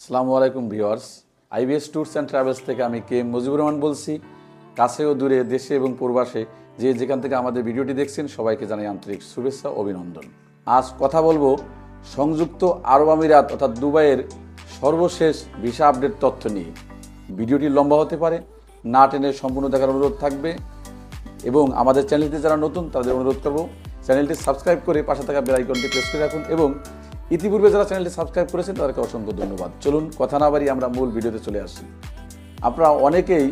সালামু আলাইকুম viewers. IBS tours and travels থেকে আমি কে মুজিবুর রহমান বলছি। কাছে ও দূরে, দেশে এবং পূর্বাসে যে যেখান থেকে আমাদের ভিডিওটি দেখছেন, সবাইকে জানাই আন্তরিক শুভেচ্ছা, অভিনন্দন। আজ কথা বলব সংযুক্ত আরব আমিরাত অর্থাৎ দুবাইয়ের সর্বশেষ ভিসা আপডেট তথ্য নিয়ে। ভিডিওটি লম্বা হতে পারে, না টেনে সম্পূর্ণ দেখার অনুরোধ থাকবে এবং আমাদের চ্যানেলটি যারা নতুন, তাদের অনুরোধ করব চ্যানেলটি সাবস্ক্রাইব করে পাশে থাকা বেল আইকনটি প্রেস করে রাখুন এবং ইতিপূর্বে যারা চ্যানেলটি সাবস্ক্রাইব করেছেন, তাদেরকে অসংখ্য ধন্যবাদ। চলুন, কথা না বাড়িয়ে আমরা মূল ভিডিওতে চলে আসি। আপনারা অনেকেই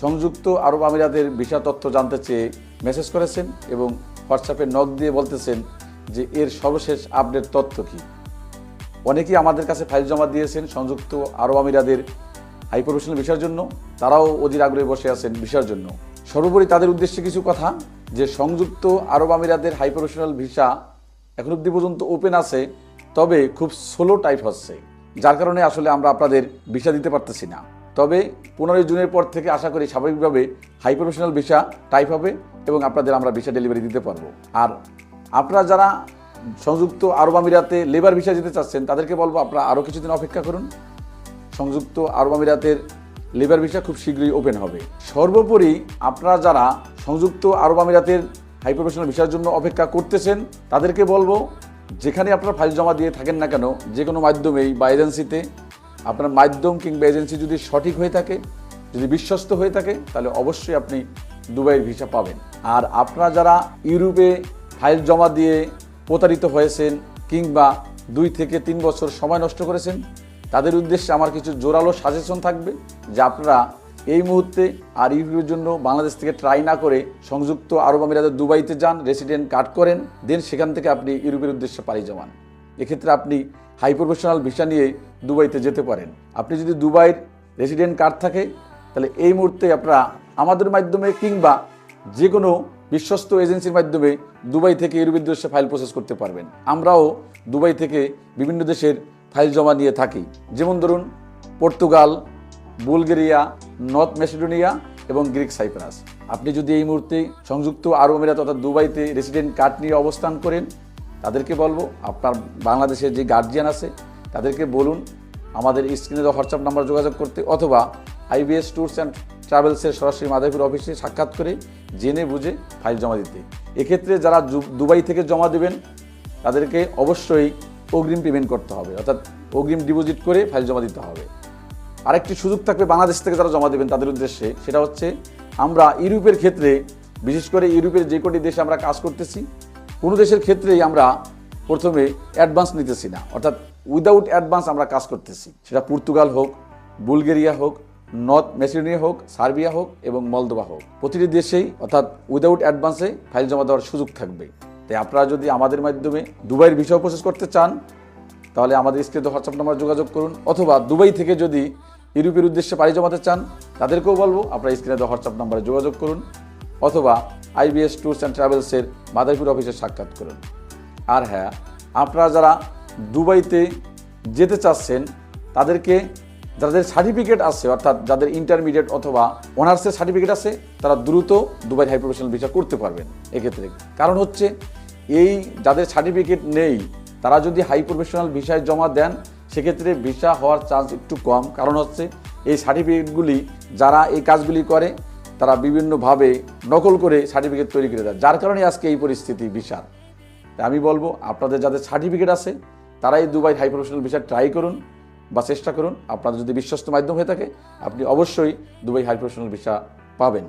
সংযুক্ত আরব আমিরাতের ভিসা তথ্য জানতে চেয়ে মেসেজ করেছেন এবং হোয়াটসঅ্যাপে নক দিয়ে বলতেছেন যে এর সর্বশেষ আপডেট তথ্য কী। অনেকেই আমাদের কাছে ফাইল জমা দিয়েছেন সংযুক্ত আরব আমিরাদের হাই প্রফেশনাল ভিসার জন্য। তারাও অধীর আগ্রহে বসে আছেন ভিসার জন্য। সর্বোপরি তাদের উদ্দেশ্যে কিছু কথা, যে সংযুক্ত আরব আমিরাদের হাই প্রফেশনাল ভিসা এখন অব্দি পর্যন্ত ওপেন আছে। তবে খুব স্লো টাইপ হচ্ছে, যার কারণে আসলে আমরা আপনাদের ভিসা দিতে পারতেছি না। তবে পনেরোই জুনের পর থেকে আশা করি স্বাভাবিকভাবে হাই প্রফেশনাল ভিসা টাইপ হবে এবং আপনাদের আমরা ভিসা ডেলিভারি দিতে পারব। আর আপনারা যারা সংযুক্ত আরব আমিরাতে লেবার ভিসা যেতে চাচ্ছেন, তাদেরকে বলব আপনারা আরও কিছুদিন অপেক্ষা করুন। সংযুক্ত আরব আমিরাতের লেবার ভিসা খুব শীঘ্রই ওপেন হবে। সর্বোপরি আপনারা যারা সংযুক্ত আরব আমিরাতের হাই প্রফেশনাল ভিসার জন্য অপেক্ষা করতেছেন, তাদেরকে বলব যেখানে আপনারা ফাইল জমা দিয়ে থাকেন না কেন, যে কোনো মাধ্যমেই বা এজেন্সিতে আপনার মাধ্যম কিংবা এজেন্সি যদি সঠিক হয়ে থাকে, যদি বিশ্বস্ত হয়ে থাকে, তাহলে অবশ্যই আপনি দুবাইয়ের ভিসা পাবেন। আর আপনারা যারা ইউরোপে ফাইল জমা দিয়ে প্রতারিত হয়েছেন কিংবা দুই থেকে তিন বছর সময় নষ্ট করেছেন, তাদের উদ্দেশ্যে আমার কিছু জোরালো সাজেশন থাকবে, যে আপনারা এই মুহূর্তে আর ইউরোপের জন্য বাংলাদেশ থেকে ট্রাই না করে সংযুক্ত আরব আমিরাতের দুবাইতে যান রেসিডেন্ট কার্ড করেন দেন সেখান থেকে আপনি ইউরোপের উদ্দেশ্যে পাড়ি জমান। এক্ষেত্রে আপনি হাই প্রফেশনাল ভিসা নিয়ে দুবাইতে যেতে পারেন। আপনি যদি দুবাইয়ের রেসিডেন্ট কার্ড থাকে, তাহলে এই মুহূর্তে আপনারা আমাদের মাধ্যমে কিংবা যে কোনো বিশ্বস্ত এজেন্সির মাধ্যমে দুবাই থেকে ইউরোপের উদ্দেশ্যে ফাইল প্রসেস করতে পারবেন। আমরাও দুবাই থেকে বিভিন্ন দেশের ফাইল জমা নিয়ে থাকি। যেমন ধরুন, পর্তুগাল, বুলগেরিয়া নর্থ মেসিডোনিয়া এবং গ্রিক সাইপ্রাস। আপনি যদি এই মুহূর্তে সংযুক্ত আরব আমিরাত অর্থাৎ দুবাইতে রেসিডেন্ট কার্ড নিয়ে অবস্থান করেন, তাদেরকে বলব, আপনার বাংলাদেশের যে গার্জিয়ান আছে, তাদেরকে বলুন, আমাদের স্ক্রিনে হোয়াটসঅ্যাপ নাম্বার যোগাযোগ করতে, অথবা আইবিএস ট্যুরস অ্যান্ড ট্রাভেলসের সরাসরি মাদারীপুর অফিসে সাক্ষাৎ করে জেনে বুঝে ফাইল জমা দিতে। এক্ষেত্রে যারা দুবাই থেকে জমা দেবেন, তাদেরকে অবশ্যই অগ্রিম পেমেন্ট করতে হবে, অর্থাৎ অগ্রিম ডিপোজিট করে ফাইল জমা দিতে হবে। আরেকটি সুযোগ থাকবে বাংলাদেশ থেকে যারা জমা দেবেন তাদের উদ্দেশ্যে, সেটা হচ্ছে আমরা ইউরোপের ক্ষেত্রে, বিশেষ করে ইউরোপের যে কটি দেশে আমরা কাজ করতেছি, কোনো দেশের ক্ষেত্রেই আমরা প্রথমে অ্যাডভান্স নিতেছি না। অর্থাৎ উইদাউট অ্যাডভান্স আমরা কাজ করতেছি। সেটা পর্তুগাল হোক, বুলগেরিয়া হোক, নর্থ মেসিডোনিয়া হোক, সার্বিয়া হোক এবং মলদোবা হোক। প্রতিটি দেশেই অর্থাৎ উইদাউট অ্যাডভান্সে ফাইল জমা দেওয়ার সুযোগ থাকবে। তাই আপনারা যদি আমাদের মাধ্যমে দুবাইয়ের ভিসা প্রসেস করতে চান তাহলে আমাদের স্ক্রিনে হোয়াটসঅ্যাপ নাম্বার যোগাযোগ করুন, অথবা দুবাই থেকে যদি ইউরোপের উদ্দেশ্যে পাড়ি জমাতে চান, তাদেরকেও বলব, আপনারা স্ক্রিনে দেওয়া হোয়াটসঅ্যাপ নাম্বারে যোগাযোগ করুন, অথবা আইবিএস ট্যুরস অ্যান্ড ট্রাভেলসের মাদারীপুর অফিসে সাক্ষাৎ করুন। আর হ্যাঁ আপনারা যারা দুবাইতে যেতে চাচ্ছেন, তাদেরকে যাদের সার্টিফিকেট আছে, অর্থাৎ যাদের ইন্টারমিডিয়েট অথবা অনার্সের সার্টিফিকেট আছে, তারা দ্রুত দুবাই হাই প্রফেশনাল ভিসা করতে পারবেন এক্ষেত্রে। কারণ হচ্ছে, এই যাদের সার্টিফিকেট নেই তারা যদি হাই প্রফেশনাল ভিসায় জমা দেন, সেক্ষেত্রে ভিসা হওয়ার চান্স একটু কম। কারণ হচ্ছে, এই সার্টিফিকেটগুলি যারা এই কাজগুলি করে, তারা বিভিন্নভাবে নকল করে সার্টিফিকেট তৈরি করে দেয়। যার কারণে আজকে এই পরিস্থিতি ভিসার আমি বলব, আপনাদের যাদের সার্টিফিকেট আছে, তারাই Dubai high professional visa try করুন বা চেষ্টা করুন। আপনাদের যদি বিশ্বস্ত মাধ্যম হয়ে থাকে, আপনি অবশ্যই দুবাই হাই প্রফেশনাল ভিসা পাবেন।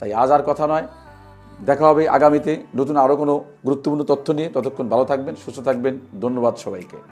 তাই আজ আর কথা নয়। দেখা হবে আগামীতে নতুন আরও কোনো গুরুত্বপূর্ণ তথ্য নিয়ে। ততক্ষণ ভালো থাকবেন, সুস্থ থাকবেন। ধন্যবাদ সবাইকে।